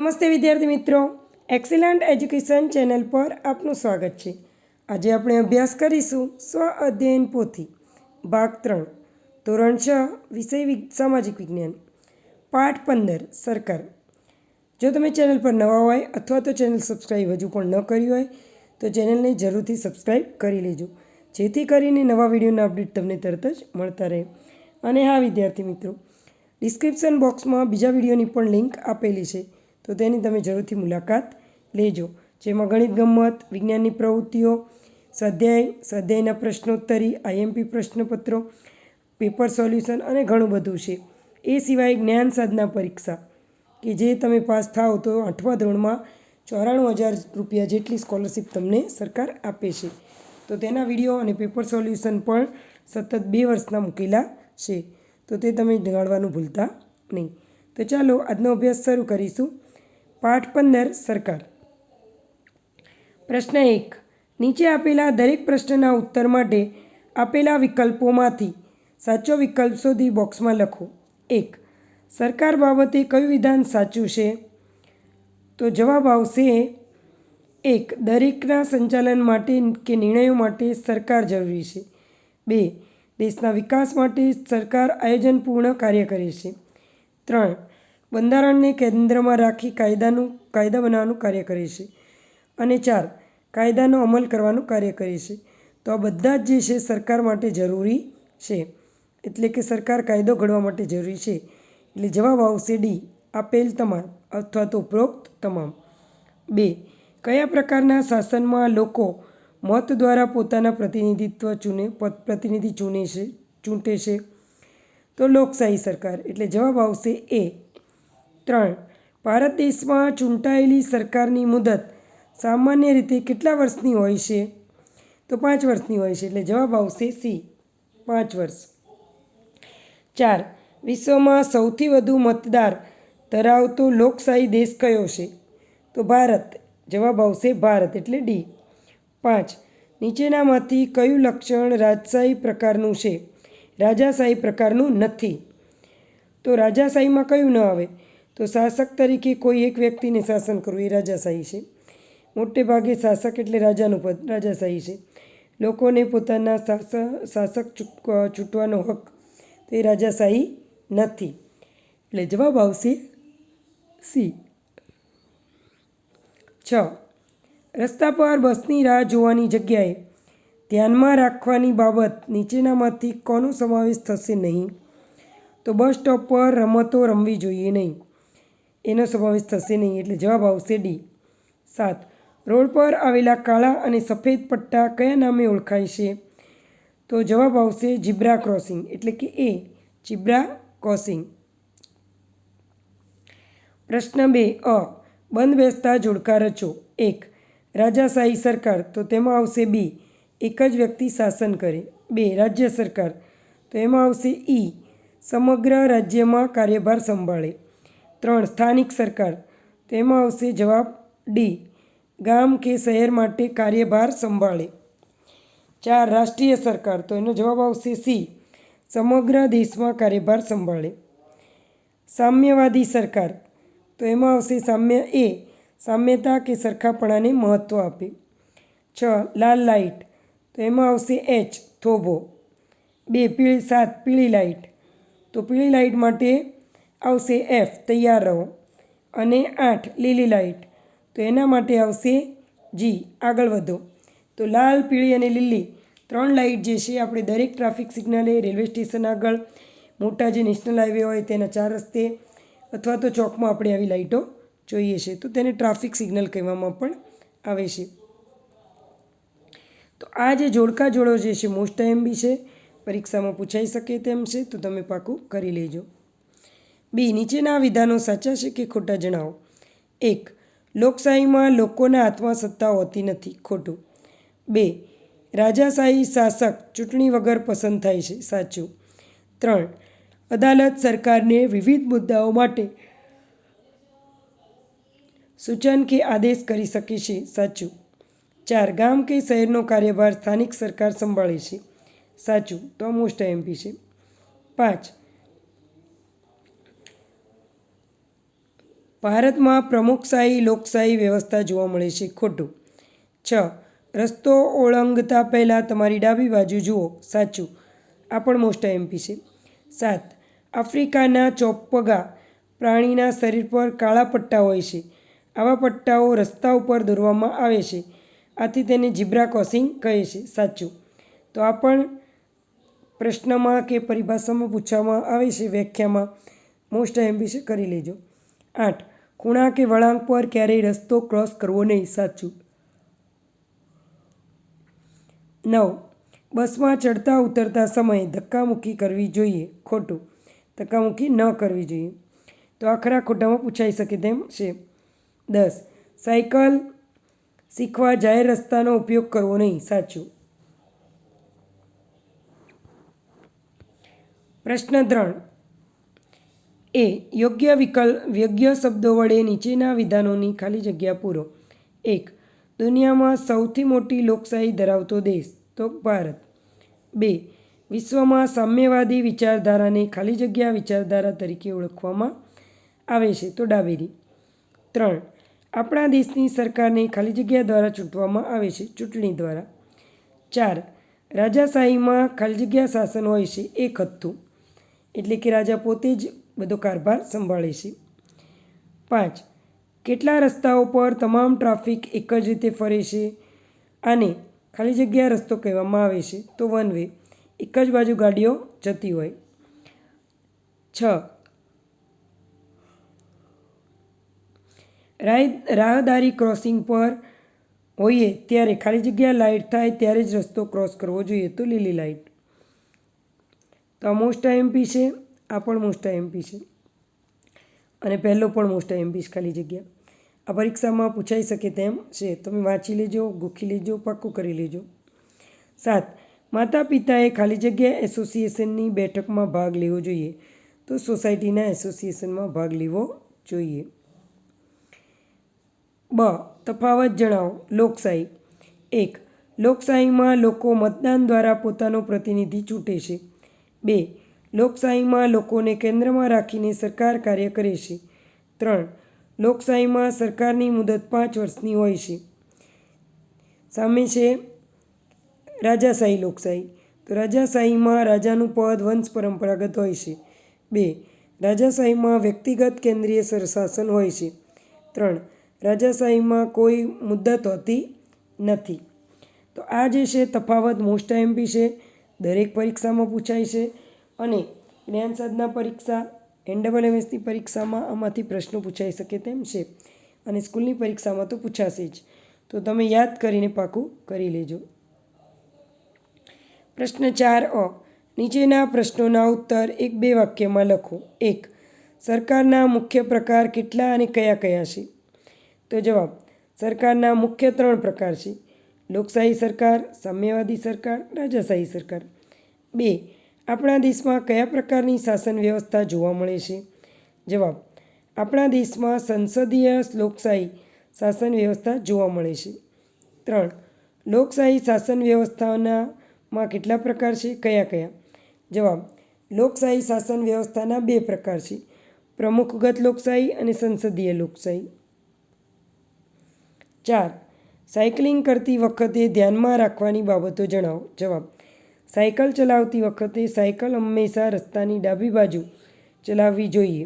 નમસ્તે વિદ્યાર્થી મિત્રો. એક્સિલન્ટ એજ્યુકેશન ચેનલ પર આપનું સ્વાગત છે. આજે આપણે અભ્યાસ કરીશું સ્વ અધ્યયન પોથી. ભાગ ત્રણ. ધોરણ છ. વિષય સામાજિક વિજ્ઞાન. પાઠ પંદર. સરકાર. જો તમે ચેનલ પર નવા હોય અથવા તો ચેનલ સબસ્ક્રાઈબ હજુ પણ ન કરી હોય, તો ચેનલને જરૂરથી સબસ્ક્રાઈબ કરી લેજો. જેથી કરીને નવા વિડીયોના અપડેટ તમને તરત જ મળતા રહે. અને હા, વિદ્યાર્થી મિત્રો, ડિસ્ક્રિપ્શન બોક્સમાં બીજા વિડીયોની પણ લિંક આપેલી છે. તો તેની તમે જરૂરથી મુલાકાત લેજો. જેમાં ગણિત, ગમત, વિજ્ઞાનની પ્રવૃત્તિઓ, સ્વાધ્યાય, સ્વાધ્યાયના પ્રશ્નોત્તરી આઈએમપી પ્રશ્નપત્રો, પેપર સોલ્યુશન અને ઘણું બધું છે. એ સિવાય જ્ઞાન સાધના પરીક્ષા, કે જે તમે પાસ થાઓ તો આઠમા ધોરણમાં ચોરાણું હજાર રૂપિયા જેટલી સ્કોલરશિપ તમને સરકાર આપે છે. તો તેના વીડિયો અને પેપર સોલ્યુશન પણ સતત બે વર્ષના મૂકેલા છે. તો તે તમે જાણવાનું ભૂલતા નહીં. તો ચાલો આજનો અભ્યાસ શરૂ કરીશું. પાઠ પંદર, સરકાર. પ્રશ્ન એક. નીચે આપેલા દરેક પ્રશ્નના ઉત્તર માટે આપેલા વિકલ્પોમાંથી સાચો વિકલ્પ શોધી બોક્સમાં લખો. એક. સરકાર બાબતે કયું વિધાન સાચું છે? તો જવાબ આવશે એક. દરેકના સંચાલન માટે કે નિર્ણયો માટે સરકાર જરૂરી છે. બે. દેશના વિકાસ માટે સરકાર આયોજનપૂર્ણ કાર્ય કરે છે. ત્રણ. બંધારણને કેન્દ્રમાં રાખી કાયદાનું, કાયદા બનાવવાનું કાર્ય કરે છે. અને ચાર, કાયદાનો અમલ કરવાનું કાર્ય કરે છે. તો આ બધા જ જે છે સરકાર માટે જરૂરી છે. એટલે કે સરકાર કાયદો ઘડવા માટે જરૂરી છે. એટલે જવાબ આવશે ડી, આપેલ તમામ અથવા તો ઉપરોક્ત તમામ. બે, કયા પ્રકારના શાસનમાં લોકો મત દ્વારા પોતાના પ્રતિનિધિત્વ ચૂને પ્રતિનિધિ ચૂને છે, ચૂંટે છે? તો લોકશાહી સરકાર. એટલે જવાબ આવશે એ ત્રણ. ભારત દેશમાં ચૂંટાયેલી સરકારની મુદત સામાન્ય રીતે કેટલા વર્ષની હોય છે? તો પાંચ વર્ષની હોય છે, એટલે જવાબ આવશે સી, પાંચ વર્ષ. ચાર. વિશ્વમાં સૌથી વધુ મતદાર ધરાવતો લોકશાહી દેશ કયો છે? તો ભારત. જવાબ આવશે ભારત, એટલે ડી. પાંચ. નીચેનામાંથી કયું લક્ષણ રાજશાહી પ્રકારનું છે? રાજાશાહી પ્રકારનું નથી. તો રાજાશાહીમાં કયું ન આવે? તો શાસક તરીકે કોઈ એક વ્યક્તિને શાસન કરવું એ રાજાશાહી છે. મોટે ભાગે શાસક એટલે રાજાનું પદ, રાજાશાહી છે. લોકોને પોતાના શાસ શાસક ચૂંટવાનો હક તો રાજાશાહી નથી. એટલે જવાબ આવશે સી. છ. રસ્તા પર બસની રાહ જોવાની જગ્યાએ ધ્યાનમાં રાખવાની બાબત નીચેનામાંથી કોનો સમાવેશ થશે નહીં? તો બસ સ્ટોપ પર રમતો રમવી જોઈએ નહીં. એનો સમાવેશ થશે નહીં એટલે જવાબ આવશે ડી. સાત. રોડ પર આવેલા કાળા અને સફેદ પટ્ટા કયા નામે ઓળખાય છે? તો જવાબ આવશે જીબ્રા ક્રોસિંગ, એટલે કે એ, જીબ્રા ક્રોસિંગ. પ્રશ્ન બે, અ. બંધ બેસતા જોડકા રચો. એક. રાજાશાહી સરકાર, તો તેમાં આવશે બી. એક જ વ્યક્તિ શાસન કરે. બે. રાજ્ય સરકાર, તો એમાં આવશે ઈ. સમગ્ર રાજ્યમાં કાર્યભાર સંભાળે. ત્રણ સ્થાનિક સરકાર. તો એમાં આવશે જવાબ ડી. ગામ કે શહેર માટે કાર્યભાર સંભાળે. ચાર રાષ્ટ્રીય સરકાર, તો એનો જવાબ આવશે સી. સમગ્ર દેશમાં કાર્યભાર સંભાળે. સામ્યવાદી સરકાર, તો એમાં આવશે સામ્ય એ. સામ્યતા કે સરખાપણાને મહત્ત્વ આપે. છ, લાલ લાઇટ, તો એમાં આવશે એચ, થોભો. બે, પીળી સાત, પીળી લાઇટ, તો પીળી લાઇટ માટે આવશે એફ તૈયાર રહો. અને આઠ, લીલી લાઇટ તો એના માટે આવશે જી આગળ વધો. તો લાલ, પીળી અને લીલી ત્રણ લાઇટ જે છે, આપણે દરેક ટ્રાફિક સિગ્નલે, રેલવે સ્ટેશન આગળ, મોટા જે નેશનલ હાઈવે હોય તેના ચાર રસ્તે, અથવા તો ચોકમાં આપણે આવી લાઇટો જોઈએ છે. તો તેને ટ્રાફિક સિગ્નલ કહેવામાં પણ આવે છે. તો આ જે જોડકા જોડો જે છે, મોસ્ટ ટાઈમ બી છે, પરીક્ષામાં પૂછાઈ શકે તેમ છે, તો તમે પાકું કરી લેજો. બી, નીચેના વિધાનો સાચા છે કે ખોટા જણાવો? એક, લોકશાહીમાં લોકોના હાથમાં સત્તા હોતી નથી, ખોટું. બે, રાજાશાહી શાસક ચૂંટણી વગર પસંદ થાય છે, સાચું. ત્રણ, અદાલત સરકારને વિવિધ મુદ્દાઓ માટે સૂચન કે આદેશ કરી શકે છે, સાચું. ચાર, ગામ કે શહેરનો કાર્યભાર સ્થાનિક સરકાર સંભાળે છે, સાચું. તો મોસ્ટ એમપી છે. પાંચ ભારતમાં પ્રમુખશાહી લોકશાહી વ્યવસ્થા જોવા મળે છે ખોટું. છ. રસ્તો ઓળંગતા પહેલાં તમારી ડાબી બાજુ જુઓ. સાચું. આ પણ મોસ્ટ એમપી છે. સાત. આફ્રિકાના ચોપગા પ્રાણીના શરીર પર કાળા પટ્ટા હોય છે. આવા પટ્ટાઓ રસ્તા ઉપર દોરવામાં આવે છે. આથી તેને જીબ્રા ક્રોસિંગ કહે છે. સાચું. તો આ પણ પ્રશ્નમાં કે પરિભાષામાં પૂછવામાં આવે છે વ્યાખ્યામાં. મોસ્ટ એમ્બિશ કરી લેજો. આઠ. ખૂણા કે વળાંક પર ક્યારેય રસ્તો ક્રોસ કરવો નહીં, સાચું. નવ. બસમાં ચડતા ઉતરતા સમયે ધક્કામુક્કી કરવી જોઈએ, ખોટું. ધક્કામુક્કી ન કરવી જોઈએ. તો આખરા ખોટામાં પૂછાઈ શકે તેમ છે. દસ. સાયકલ શીખવા જાહેર રસ્તાનો ઉપયોગ કરવો નહીં, સાચું. પ્રશ્ન ત્રણ. એ યોગ્ય વિકલ્પ યોગ્ય શબ્દો વડે નીચેના વિધાનોની ખાલી જગ્યા પૂરો. એક, દુનિયામાં સૌથી મોટી લોકશાહી ધરાવતો દેશ, તો ભારત. બે, વિશ્વમાં સામ્યવાદી વિચારધારાને ખાલી જગ્યા વિચારધારા તરીકે ઓળખવામાં આવે છે, તો ડાબેરી. ત્રણ, આપણા દેશની સરકારને ખાલી જગ્યા દ્વારા ચૂંટવામાં આવે છે, ચૂંટણી દ્વારા. ચાર, રાજાશાહીમાં ખાલી જગ્યા શાસન હોય છે, એક હતું એટલે કે રાજા પોતે જ બધો કારભાર સંભાળે છે. પાંચ, કેટલા રસ્તાઓ પર તમામ ટ્રાફિક એક જ રીતે ફરે છે આને ખાલી જગ્યા રસ્તો કહેવામાં આવે છે, તો વન વે એક જ બાજુ ગાડીઓ જતી હોય. છ રાહ રાહદારી ક્રોસિંગ પર હોઈએ ત્યારે ખાલી જગ્યા લાઇટ થાય ત્યારે જ રસ્તો ક્રોસ કરવો જોઈએ, તો લીલી લાઇટ. તો આ મોસ્ટ એમપી છે. આ પણ મોસ્ટ એમપી છે. અને પહેલો પણ મોસ્ટ એમપી છે ખાલી જગ્યા. આ પરીક્ષામાં પૂછાઈ શકે તેમ છે. તમે વાંચી લેજો, ગોખી લેજો, પાક્કું કરી લેજો. સાત માતા પિતાએ ખાલી જગ્યા એસોસિએશનની બેઠકમાં ભાગ લેવો જોઈએ. તો સોસાયટીના એસોસિએશનમાં ભાગ લેવો જોઈએ. બ, તફાવત જણાવો. લોકશાહી. એક, લોકશાહીમાં લોકો મતદાન દ્વારા પોતાનો પ્રતિનિધિ ચૂંટે છે. બે લોકશાહીમાં લોકોને કેન્દ્રમાં રાખીને સરકાર કાર્ય કરે છે. ત્રણ, લોકશાહીમાં સરકારની મુદત પાંચ વર્ષની હોય છે. સામે છે રાજાશાહી લોકશાહી. તો રાજાશાહીમાં રાજાનું પદ વંશ પરંપરાગત હોય છે. બે, રાજાશાહીમાં વ્યક્તિગત કેન્દ્રીય શાસન હોય છે. ત્રણ, રાજાશાહીમાં કોઈ મુદ્દત હોતી નથી. તો આ જે છે તફાવત, મોસ્ટ એમપી છે, દરેક પરીક્ષામાં પૂછાય છે. અને જ્ઞાન સાધના પરીક્ષા એનડબલ એમએસની પરીક્ષામાં આમાંથી પ્રશ્નો પૂછાઈ શકે તેમ છે. અને સ્કૂલની પરીક્ષામાં તો પૂછાશે જ. તો તમે યાદ કરીને પાકું કરી લેજો. પ્રશ્ન ચાર અ. નીચેના પ્રશ્નોના ઉત્તર એક બે વાક્યમાં લખો. એક. સરકારના મુખ્ય પ્રકાર કેટલા અને કયા કયા છે? તો જવાબ. સરકારના મુખ્ય ત્રણ પ્રકાર છે. લોકશાહી સરકાર, સામ્યવાદી સરકાર, રાજાશાહી સરકાર. બે. આપણા દેશમાં કયા પ્રકારની શાસન વ્યવસ્થા જોવા મળે છે? જવાબ, આપણા દેશમાં સંસદીય લોકશાહી શાસન વ્યવસ્થા જોવા મળે છે. ત્રણ, લોકશાહી શાસન વ્યવસ્થાના કેટલા પ્રકાર છે? કયા કયા? જવાબ, લોકશાહી શાસન વ્યવસ્થાના બે પ્રકાર છે. પ્રમુખગત લોકશાહી અને સંસદીય લોકશાહી. ચાર, સાયકલિંગ કરતી વખતે ધ્યાનમાં રાખવાની બાબતો જણાવો. જવાબ સાયકલ ચલાવતી વખતે સાયકલ હંમેશા રસ્તાની ડાબી બાજુ ચલાવવી જોઈએ.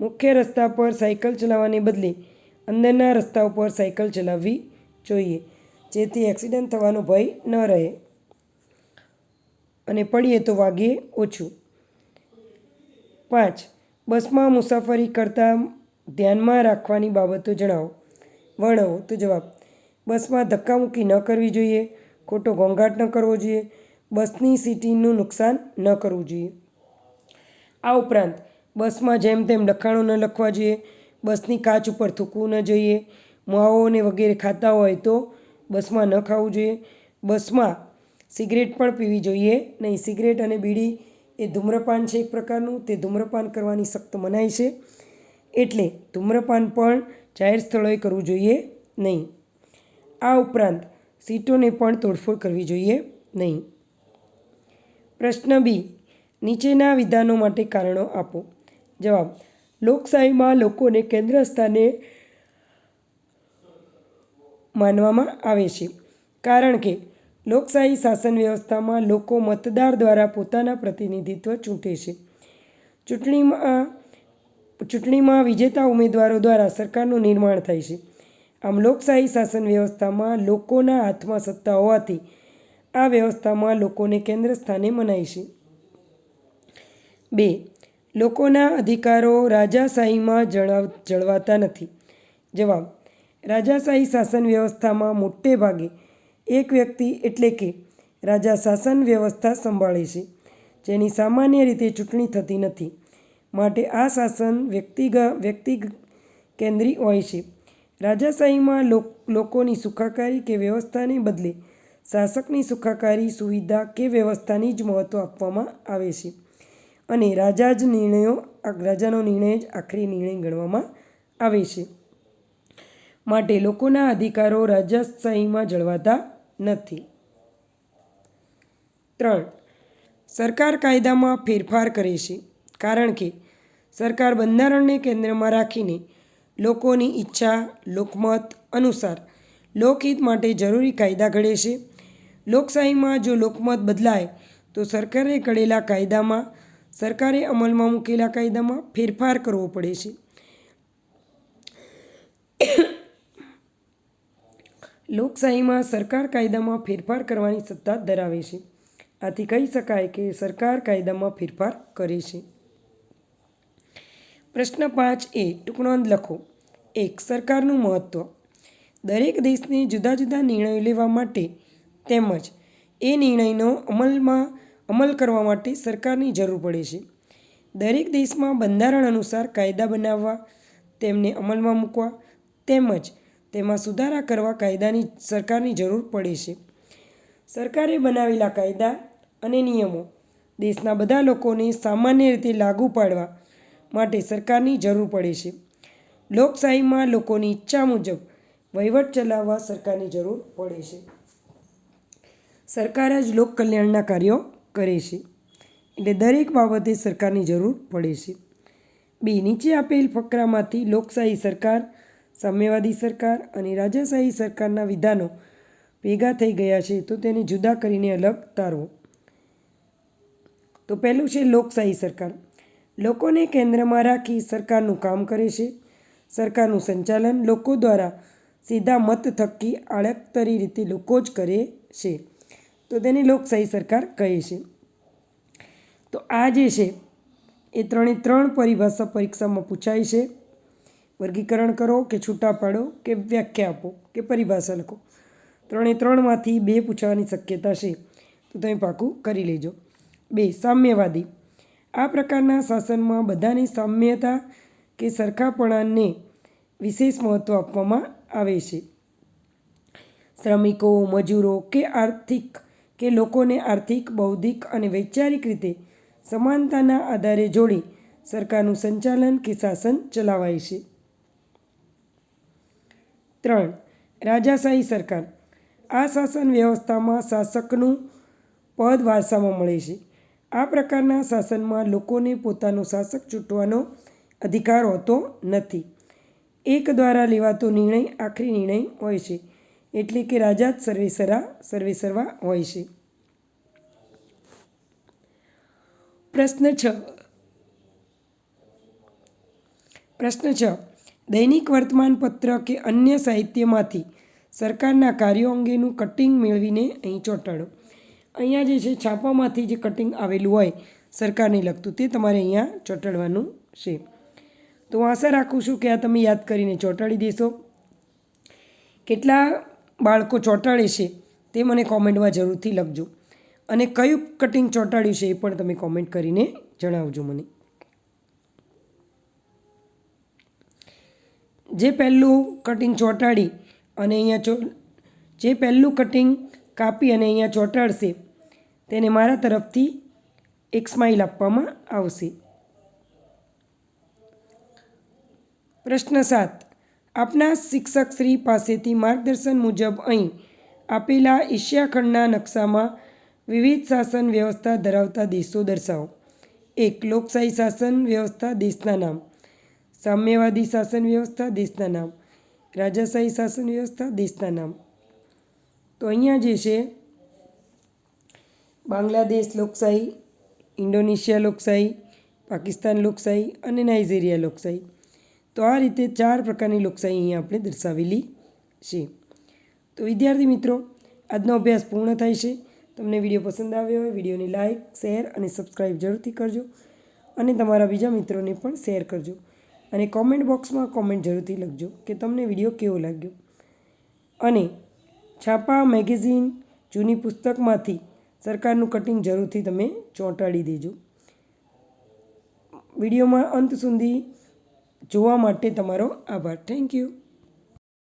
મુખ્ય રસ્તા પર સાયકલ ચલાવવાને બદલે અંદરના રસ્તા ઉપર સાયકલ ચલાવવી જોઈએ, જેથી એક્સિડન્ટ થવાનો ભય ન રહે અને પડીએ તો વાગીએ ઓછું. પાંચ, બસમાં મુસાફરી કરતાં ધ્યાનમાં રાખવાની બાબતો જણાવો. વર્ણવો તો જવાબ. બસમાં ધક્કામુક્કી ન કરવી જોઈએ, ખોટો ઘોંઘાટ ન કરવો જોઈએ બસની સીટીનું નુકસાન ન કરવું જોઈએ. આ ઉપરાંત, બસમાં જેમ તેમ લખાણો ન લખવા જોઈએ, બસની કાચ ઉપર થૂકવું ન જોઈએ માવો ને વગેરે ખાતા હોય તો બસમાં ન ખાવું જોઈએ. બસમાં સિગરેટ પણ પીવી જોઈએ નહીં. સિગરેટ અને બીડી એ ધૂમ્રપાન છે એક પ્રકારનું. તે ધૂમ્રપાન કરવાની સખ્ત મનાઈ છે. એટલે ધૂમ્રપાન પણ જાહેર સ્થળોએ કરવું જોઈએ નહીં. આ ઉપરાંત, સીટોને પણ તોડફોડ કરવી જોઈએ નહીં. પ્રશ્ન બી, નીચેના વિધાનો માટે કારણો આપો. જવાબ, લોકશાહીમાં લોકોને કેન્દ્ર સ્થાને માનવામાં આવે છે. કારણ કે, લોકશાહી શાસન વ્યવસ્થામાં લોકો મતદાર દ્વારા પોતાના પ્રતિનિધિત્વ ચૂંટે છે. ચૂંટણીમાં ચૂંટણીમાં વિજેતા ઉમેદવારો દ્વારા સરકારનું નિર્માણ થાય છે. આમ લોકશાહી શાસન વ્યવસ્થામાં લોકોના હાથમાં સત્તા હોવાથી આ વ્યવસ્થામાં લોકોને કેન્દ્ર સ્થાને મનાય છે. બે, લોકોના અધિકારો રાજાશાહીમાં જણાવ, જળવાતા નથી. જવાબ, રાજાશાહી શાસન વ્યવસ્થામાં મોટે ભાગે એક વ્યક્તિ એટલે કે રાજા શાસન વ્યવસ્થા સંભાળે છે, જેની સામાન્ય રીતે ચૂંટણી થતી નથી. માટે આ શાસન વ્યક્તિગ વ્યક્તિ કેન્દ્રી હોય છે. રાજાશાહીમાં લોકોની સુખાકારી કે વ્યવસ્થાને બદલે શાસકની સુખાકારી, સુવિધા કે વ્યવસ્થાની જ મહત્ત્વ આપવામાં આવે છે. અને રાજા જ નિર્ણયો રાજાનો નિર્ણય જ આખરી નિર્ણય ગણવામાં આવે છે. માટે લોકોના અધિકારો રાજાશાહીમાં જળવાતા નથી. ત્રણ. સરકાર કાયદામાં ફેરફાર કરે છે. કારણ કે સરકાર બંધારણને કેન્દ્રમાં રાખીને લોકોની ઈચ્છા, લોકમત અનુસાર લોકહિત માટે જરૂરી કાયદા ઘડે છે. લોકશાહીમાં જો લોકમત બદલાય, તો સરકારે ઘડેલા કાયદામાં, સરકારે અમલમાં મૂકેલા કાયદામાં ફેરફાર કરવો પડે છે. લોકશાહીમાં સરકાર કાયદામાં ફેરફાર કરવાની સત્તા ધરાવે છે. આથી કહી શકાય કે સરકાર કાયદામાં ફેરફાર કરે છે. પ્રશ્ન પાંચ એ ટૂંકનોંધ લખો. એક, સરકારનું મહત્ત્વ દરેક દેશને જુદા જુદા નિર્ણયો લેવા માટે તેમજ એ નિર્ણયનો અમલમાં, અમલ કરવા માટે સરકારની જરૂર પડે છે. દરેક દેશમાં બંધારણ અનુસાર કાયદા બનાવવા, તેમને અમલમાં મૂકવા તેમજ તેમાં સુધારા કરવા કાયદાની સરકારની જરૂર પડે છે. સરકારે બનાવેલા કાયદા અને નિયમો દેશના બધા લોકોને સામાન્ય રીતે લાગુ પાડવા માટે સરકારની જરૂર પડે છે. લોકશાહીમાં લોકોની ઈચ્છા મુજબ વહીવટ ચલાવવા સરકારની જરૂર પડે છે. સરકાર જ લોક કલ્યાણના કાર્યો કરે છે. એટલે દરેક બાબતે સરકારની જરૂર પડે છે. બે, નીચે આપેલ ફકરામાંથી લોકશાહી સરકાર, સામ્યવાદી સરકાર અને રાજાશાહી સરકારના વિધાનો ભેગા થઈ ગયા છે તો તેને જુદા કરીને અલગ તારવો. તો પહેલું છે લોકશાહી સરકાર. લોકોને કેન્દ્રમાં રાખી સરકારનું કામ કરે છે. સરકારનું સંચાલન લોકો દ્વારા સીધા મત થકી આડકતરી રીતે લોકો જ કરે છે. તો તેને લોકશાહી સરકાર કહે છે. તો આ જે છે, એ ત્રણે ત્રણ પરિભાષા પરીક્ષામાં પૂછાય છે. વર્ગીકરણ કરો કે છૂટા પાડો કે વ્યાખ્યા આપો કે પરિભાષા લખો. ત્રણે ત્રણમાંથી બે પૂછવાની શક્યતા છે. તો તમે પાકું કરી લેજો. બે, સામ્યવાદી. આ પ્રકારના શાસનમાં બધાની સામ્યતા કે સરખાપણાને વિશેષ મહત્ત્વ આપવામાં આવે છે. શ્રમિકો, મજૂરો કે આર્થિક કે લોકોને આર્થિક, બૌદ્ધિક અને વૈચારિક રીતે સમાનતાના આધારે જોડી સરકારનું સંચાલન કે શાસન ચલાવાય છે. ત્રણ, રાજાશાહી સરકાર. આ શાસન વ્યવસ્થામાં શાસકનું પદ વારસામાં મળે છે. આ પ્રકારના શાસનમાં લોકોને પોતાનો શાસક ચૂંટવાનો અધિકાર હોતો નથી. એક દ્વારા લેવાતો નિર્ણય આખરી નિર્ણય હોય છે. એટલે કે રાજા જ સર્વેસરા સર્વેસર્વા હોય છે. પ્રશ્ન છ. પ્રશ્ન છ. દૈનિક વર્તમાનપત્ર કે અન્ય સાહિત્યમાંથી સરકારના કાર્યો અંગેનું કટિંગ મેળવીને અહીં ચોંટાડો. અહીંયા જે છે, છાપામાંથી જે કટિંગ આવેલું હોય, સરકારને લગતું, તે તમારે અહીંયા ચોંટાડવાનું છે. તો હું આશા રાખું છું કે આ તમે યાદ કરીને ચોંટાડી દેશો. કેટલા બાળકો ચોંટાડે છે તે મને કોમેન્ટમાં જરૂરથી લખજો. અને કયું કટિંગ ચોંટાડ્યું છે એ પણ તમે કોમેન્ટ કરીને જણાવજો મને. જે પહેલું કટિંગ ચોંટાડી અને અહીંયા ચો, જે પહેલું કટિંગ કાપી અને અહીંયા ચોંટાડશે, તેને મારા તરફથી એક સ્માઇલ આપવામાં આવશે. પ્રશ્ન સાત. આપના શિક્ષક શ્રી પાસેથી માર્ગદર્શન મુજબ અહીં આપેલા એશિયા ખંડના નકશામાં વિવિધ શાસન વ્યવસ્થા ધરાવતા દેશો દર્શાવો. એક લોકશાહી શાસન વ્યવસ્થા દેશના નામ. સામ્યવાદી શાસન વ્યવસ્થા દેશના નામ. રાજાશાહી શાસન વ્યવસ્થા દેશના નામ. તો અહીંયા જે છે, બાંગ્લાદેશ લોકશાહી, ઇન્ડોનેશિયા લોકશાહી, પાકિસ્તાન લોકશાહી અને નાઇજેરિયા લોકશાહી. તો આ રીતે ચાર પ્રકારની લોકશાહી અહીંયા આપણે દર્શાવેલી છે. તો વિદ્યાર્થી મિત્રો, આજનો અભ્યાસ પૂર્ણ થાય છે. તમને વીડિયો પસંદ આવ્યો હોય, વિડીયોને લાઇક શેર અને સબસ્ક્રાઈબ જરૂરથી કરજો અને તમારા બીજા મિત્રોને પણ શેર કરજો અને કોમેન્ટ બોક્સમાં કોમેન્ટ જરૂરથી લખજો કે તમને વીડિયો કેવો લાગ્યો. અને છાપા મેગેઝિન જૂની પુસ્તકમાંથી સરકારનું કટિંગ જરૂરથી તમે ચોંટાડી દેજો. વિડીયોમાં અંત સુધી જોવા માટે તમારો આભાર. Thank you